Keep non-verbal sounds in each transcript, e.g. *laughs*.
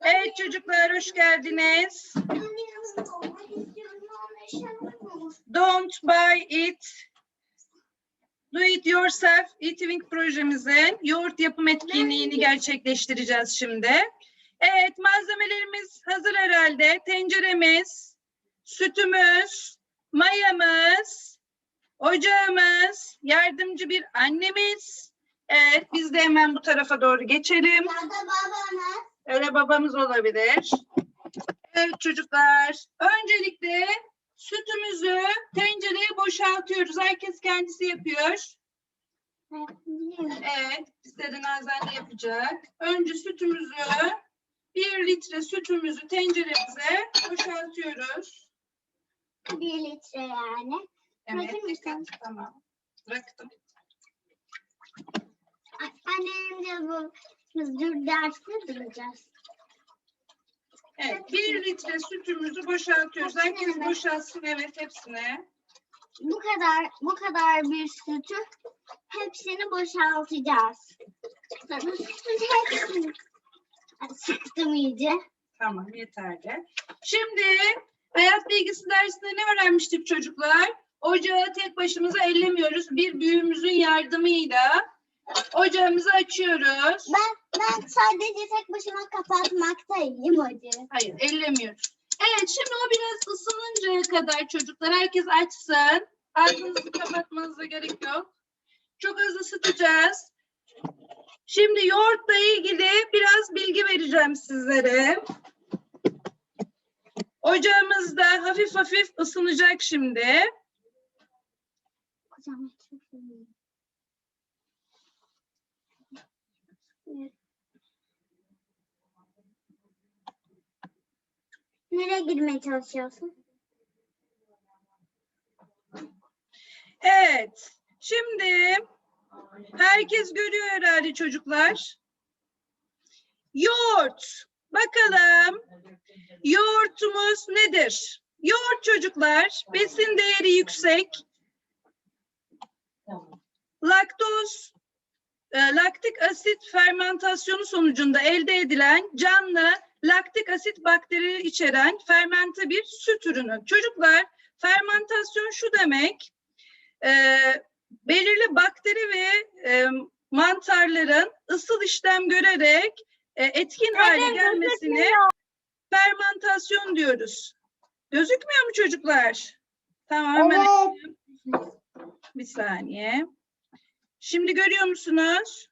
Evet çocuklar hoş geldiniz. Don't buy it. Do it yourself eating projemizin yoğurt yapım etkinliğini gerçekleştireceğiz şimdi. Evet malzemelerimiz hazır herhalde. Tenceremiz, sütümüz, mayamız, ocağımız, yardımcı bir annemiz. Evet biz de hemen bu tarafa doğru geçelim. Öyle babamız olabilir. Evet çocuklar. Öncelikle sütümüzü tencereye boşaltıyoruz. Herkes kendisi yapıyor. Evet. Bizde de Nazan de yapacak. Önce sütümüzü bir litre sütümüzü tenceremize boşaltıyoruz. Bir litre yani. Evet. Dikkat. Tamam. Bıraktım. Annemle bu müdür dersi duracağız. Evet. Bir litre sütümüzü boşaltıyoruz. Herkes boşaltsın. Evet hepsine. Bu kadar bu kadar bir sütü hepsini boşaltacağız. Sütün hepsini Ay, sıktım iyice. Tamam yeterli. Şimdi hayat bilgisi dersinde ne öğrenmiştik çocuklar? Ocağı tek başımıza ellemiyoruz. Bir büyüğümüzün yardımıyla ocağımızı açıyoruz. Ben ben sadece tek başıma kapatmaktayım hocam. Hayır ellemiyoruz. Evet şimdi o biraz ısınıncaya kadar çocuklar herkes açsın. Ağzınızı kapatmanıza gerek yok. Çok hızlı ısıtacağız. Şimdi yoğurtla ilgili biraz bilgi vereceğim sizlere. Ocağımız da hafif hafif ısınacak şimdi. Hocam çok iyi. Nereye girmeye çalışıyorsun? Evet. Şimdi herkes görüyor herhalde çocuklar. Yoğurt. Bakalım yoğurtumuz nedir? Yoğurt çocuklar besin değeri yüksek. Laktoz, laktik asit fermentasyonu sonucunda elde edilen canlı laktik asit bakteri içeren fermente bir süt ürünü. Çocuklar fermentasyon şu demek, e, belirli bakteri ve e, mantarların ısıl işlem görerek e, etkin hale gelmesine fermentasyon diyoruz. Gözükmüyor mu çocuklar? Tamam hemen bir saniye. Şimdi görüyor musunuz?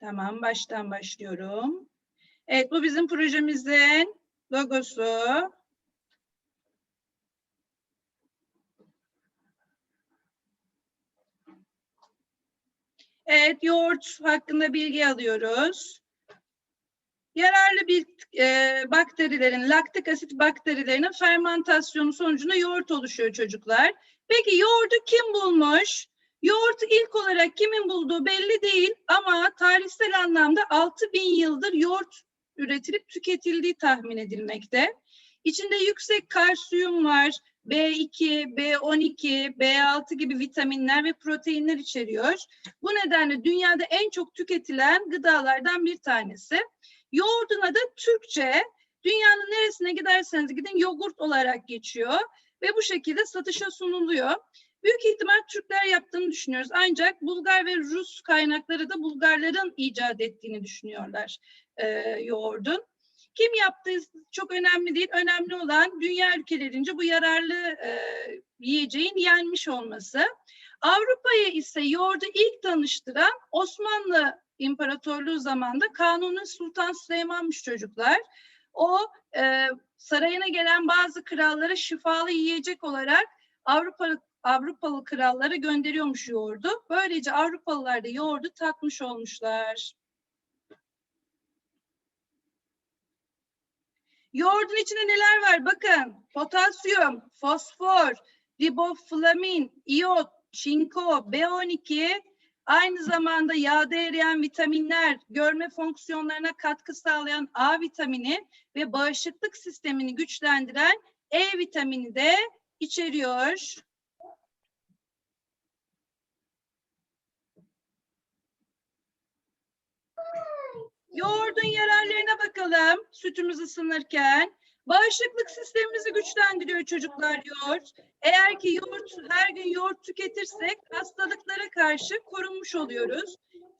Tamam, baştan başlıyorum. Evet, bu bizim projemizin logosu. Evet, yoğurt hakkında bilgi alıyoruz. Yararlı bir e, bakterilerin, laktik asit bakterilerinin fermentasyonu sonucunda yoğurt oluşuyor çocuklar. Peki yoğurdu kim bulmuş? Yoğurt ilk olarak kimin bulduğu belli değil ama tarihsel anlamda 6000 yıldır yoğurt üretilip tüketildiği tahmin edilmekte. İçinde yüksek kalsiyum var, B2, B12, B6 gibi vitaminler ve proteinler içeriyor. Bu nedenle dünyada en çok tüketilen gıdalardan bir tanesi. Yoğurdun adı Türkçe. Dünyanın neresine giderseniz gidin yoğurt olarak geçiyor ve bu şekilde satışa sunuluyor. Büyük ihtimal Türkler yaptığını düşünüyoruz. Ancak Bulgar ve Rus kaynakları da Bulgarların icat ettiğini düşünüyorlar e, yoğurdun. Kim yaptığı çok önemli değil. Önemli olan dünya ülkelerince bu yararlı e, yiyeceğin yenmiş olması. Avrupa'ya ise yoğurdu ilk tanıştıran Osmanlı İmparatorluğu zamanında Kanuni Sultan Süleyman'mış çocuklar. O e, sarayına gelen bazı krallara şifalı yiyecek olarak Avrupa Avrupalı krallara gönderiyormuş yoğurdu. Böylece Avrupalılar da yoğurdu tatmış olmuşlar. Yoğurdun içinde neler var? Bakın potasyum, fosfor, riboflamin, iot, çinko, B12, aynı zamanda yağda eriyen vitaminler, görme fonksiyonlarına katkı sağlayan A vitamini ve bağışıklık sistemini güçlendiren E vitamini de içeriyor. bakalım sütümüz ısınırken. Bağışıklık sistemimizi güçlendiriyor çocuklar yoğurt. Eğer ki yoğurt her gün yoğurt tüketirsek hastalıklara karşı korunmuş oluyoruz.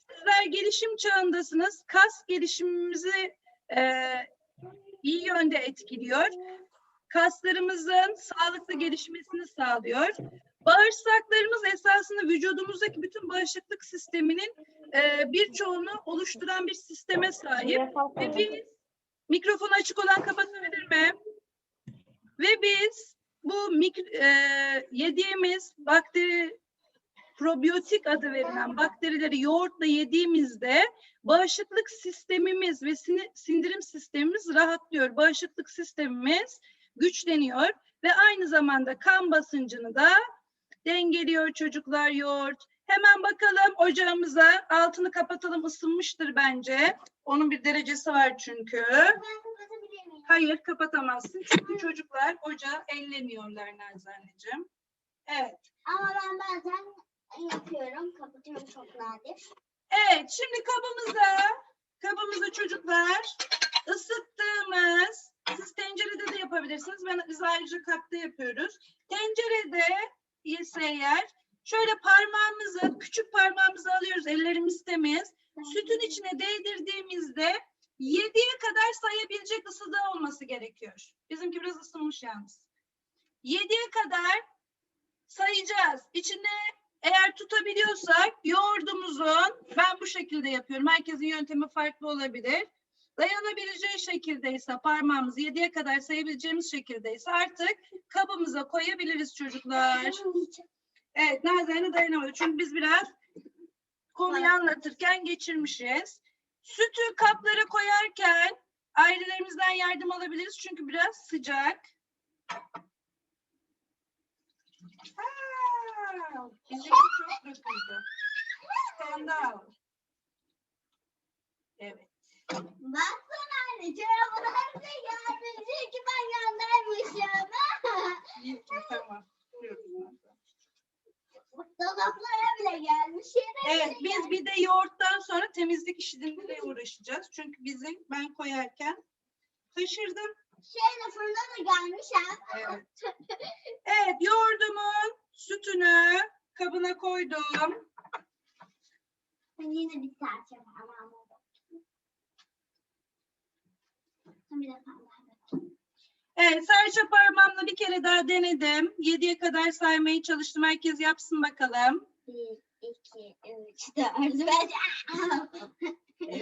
Sizler gelişim çağındasınız. Kas gelişimimizi eee, iyi yönde etkiliyor. Kaslarımızın sağlıklı gelişmesini sağlıyor. Bağırsaklarımız esasında vücudumuzdaki bütün bağışıklık sisteminin eee birçoğunu oluşturan bir sisteme sahip. Ve biz mikrofonu açık olan kapatabilir mi? Ve biz bu mik- eee, yediğimiz bakteri probiyotik adı verilen bakterileri yoğurtla yediğimizde bağışıklık sistemimiz ve sindirim sistemimiz rahatlıyor. Bağışıklık sistemimiz güçleniyor ve aynı zamanda kan basıncını da dengeliyor çocuklar yoğurt. Hemen bakalım ocağımıza altını kapatalım ısınmıştır bence. Onun bir derecesi var çünkü. Hayır kapatamazsın çünkü çocuklar ocağı ellemiyorlar Nazanneciğim. Evet. Ama ben bazen yapıyorum. Kapatıyorum çok nadir. Evet şimdi kabımıza kabımıza çocuklar ısıttığımız siz tencerede de yapabilirsiniz. Ben, biz ayrıca kapta yapıyoruz. Tencerede ise eğer şöyle parmağımızı küçük parmağımızı alıyoruz ellerimiz temiz. Sütün içine değdirdiğimizde 7'ye kadar sayabilecek ısıda olması gerekiyor. Bizimki biraz ısınmış yalnız. 7'ye kadar sayacağız. İçine eğer tutabiliyorsak yoğurdumuzun ben bu şekilde yapıyorum. Herkesin yöntemi farklı olabilir. Dayanabileceği şekildeyse parmağımızı 7'ye kadar sayabileceğimiz şekildeyse artık kabımıza koyabiliriz çocuklar. Evet Nazan'ı dayanamadı. Çünkü biz biraz konuyu anlatırken geçirmişiz. Sütü kaplara koyarken ailelerimizden yardım alabiliriz. Çünkü biraz sıcak. Ha, bizimki çok döküldü. Skandal. Evet. Baksana anne bile geldi. Diyor ki ben göndermişim. İyi tamam. Buyurun. Dolaplara bile gelmiş. Yere Evet bile biz bir de yoğurttan sonra temizlik işleriyle uğraşacağız. Çünkü bizim ben koyarken taşırdım. Şeyle fırına da gelmiş ha. Evet. Evet yoğurdumun sütünü kabına koydum. Ben yine bir parmağıma bakayım. Bir de parmağıma Evet serçe parmağımla bir kere daha denedim. 7'ye kadar saymaya çalıştım. Herkes yapsın bakalım. Bir, iki, üç, dört, beş. *laughs*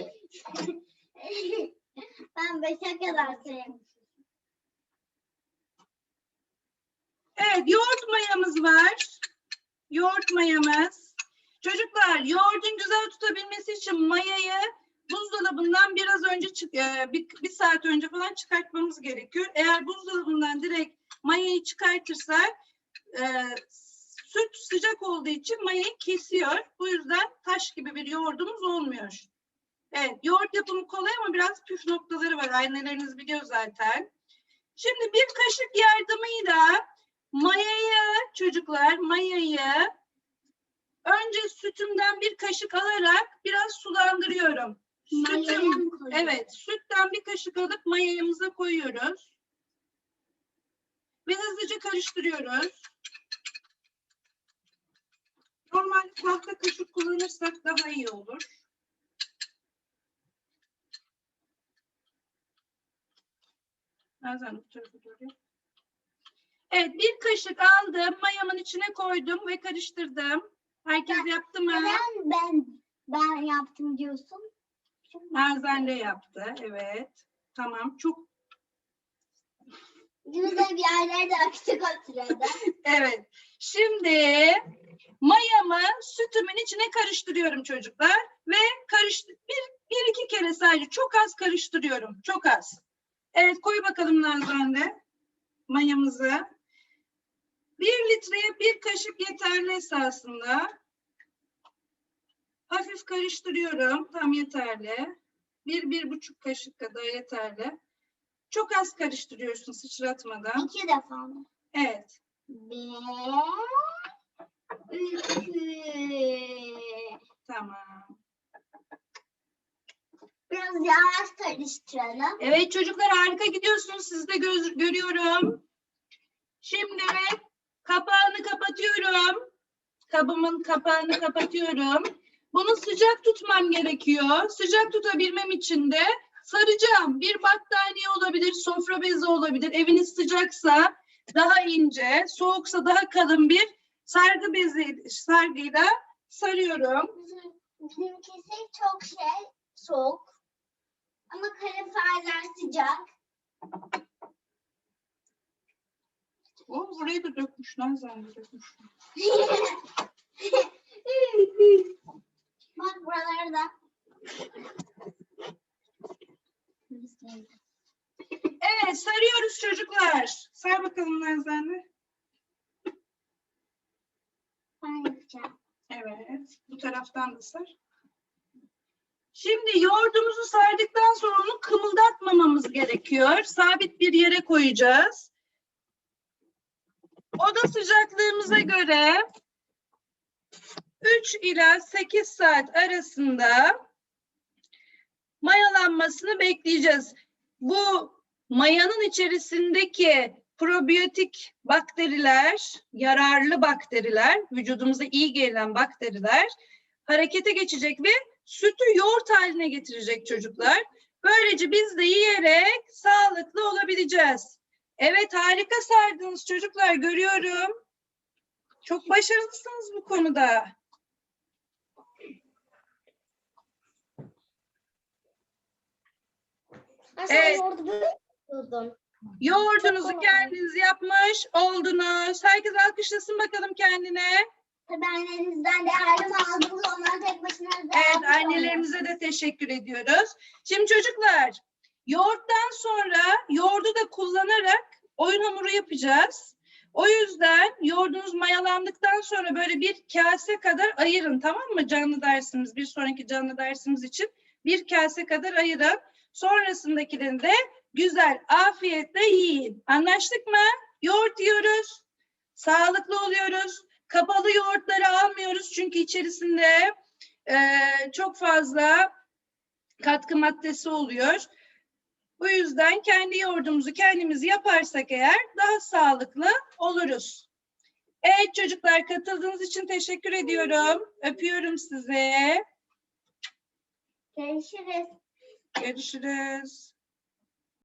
ben beşe kadar sayayım. Evet yoğurt mayamız var. Yoğurt mayamız. Çocuklar yoğurdun güzel tutabilmesi için mayayı buzdolabından biraz önce çık, e, bir, bir saat önce falan çıkartmamız gerekiyor. Eğer buzdolabından direkt mayayı çıkartırsak e, süt sıcak olduğu için mayayı kesiyor. Bu yüzden taş gibi bir yoğurdumuz olmuyor. Evet yoğurt yapımı kolay ama biraz püf noktaları var. Anneleriniz biliyor zaten. Şimdi bir kaşık yardımıyla mayayı çocuklar mayayı önce sütümden bir kaşık alarak biraz sulandırıyorum. Koyuyorsun? evet sütten bir kaşık alıp mayamıza koyuyoruz. Ve hızlıca karıştırıyoruz. Normal tahta kaşık kullanırsak daha iyi olur. Nazan bu tarafa doğru. Evet bir kaşık aldım mayamın içine koydum ve karıştırdım. Herkes yaptı mı? Neden ben ben yaptım diyorsun? Nazan de yaptı. Evet. Tamam. Çok Güzel bir yerlerde açtık o sırada. *laughs* evet. Şimdi mayamı sütümün içine karıştırıyorum çocuklar ve karıştır bir, bir iki kere sadece çok az karıştırıyorum. Çok az. Evet koy bakalım Nazan de mayamızı. Bir litreye bir kaşık yeterli esasında. Hafif karıştırıyorum. Tam yeterli. Bir, bir buçuk kaşık kadar yeterli. Çok az karıştırıyorsun sıçratmadan. İki defa mı? Evet. Bir, iki. Tamam. Biraz yavaş karıştıralım. Evet çocuklar harika gidiyorsunuz. Sizi de göz, görüyorum. Şimdi kapağını kapatıyorum. Kabımın kapağını kapatıyorum. Bunu sıcak tutmam gerekiyor. Sıcak tutabilmem için de saracağım. Bir battaniye olabilir, sofra bezi olabilir. Eviniz sıcaksa daha ince, soğuksa daha kalın bir sargı bezi, sargıyla sarıyorum. Bizim- Bizimkisi çok şey soğuk. Ama kaloriferler sıcak. O burayı da dökmüşler zannediyormuşlar. *laughs* Bak buralarda. Evet sarıyoruz çocuklar. Sar bakalım Nazan'ı. Ben yapacağım. Evet. Bu taraftan da sar. Şimdi yoğurdumuzu sardıktan sonra onu kımıldatmamamız gerekiyor. Sabit bir yere koyacağız. Oda sıcaklığımıza göre 3 ila 8 saat arasında mayalanmasını bekleyeceğiz. Bu mayanın içerisindeki probiyotik bakteriler, yararlı bakteriler, vücudumuza iyi gelen bakteriler harekete geçecek ve sütü yoğurt haline getirecek çocuklar. Böylece biz de yiyerek sağlıklı olabileceğiz. Evet harika sardınız çocuklar görüyorum. Çok başarılısınız bu konuda. Aslında Evet. yoğurdu. Yoğurdunuzu kendiniz yapmış oldunuz. Herkes alkışlasın bakalım kendine. Tabii annenizden de yardım aldınız. Onlar tek başına Evet annelerimize de teşekkür ediyoruz. Şimdi çocuklar yoğurttan sonra yoğurdu da kullanarak oyun hamuru yapacağız. O yüzden yoğurdunuz mayalandıktan sonra böyle bir kase kadar ayırın tamam mı canlı dersimiz bir sonraki canlı dersimiz için bir kase kadar ayırın. Sonrasındakilerini de güzel afiyetle yiyin. Anlaştık mı? Yoğurt yiyoruz. Sağlıklı oluyoruz. Kapalı yoğurtları almıyoruz çünkü içerisinde eee, çok fazla katkı maddesi oluyor. Bu yüzden kendi yoğurdumuzu kendimiz yaparsak eğer daha sağlıklı oluruz. Evet çocuklar katıldığınız için teşekkür ediyorum. Öpüyorum sizi. Görüşürüz. Görüşürüz.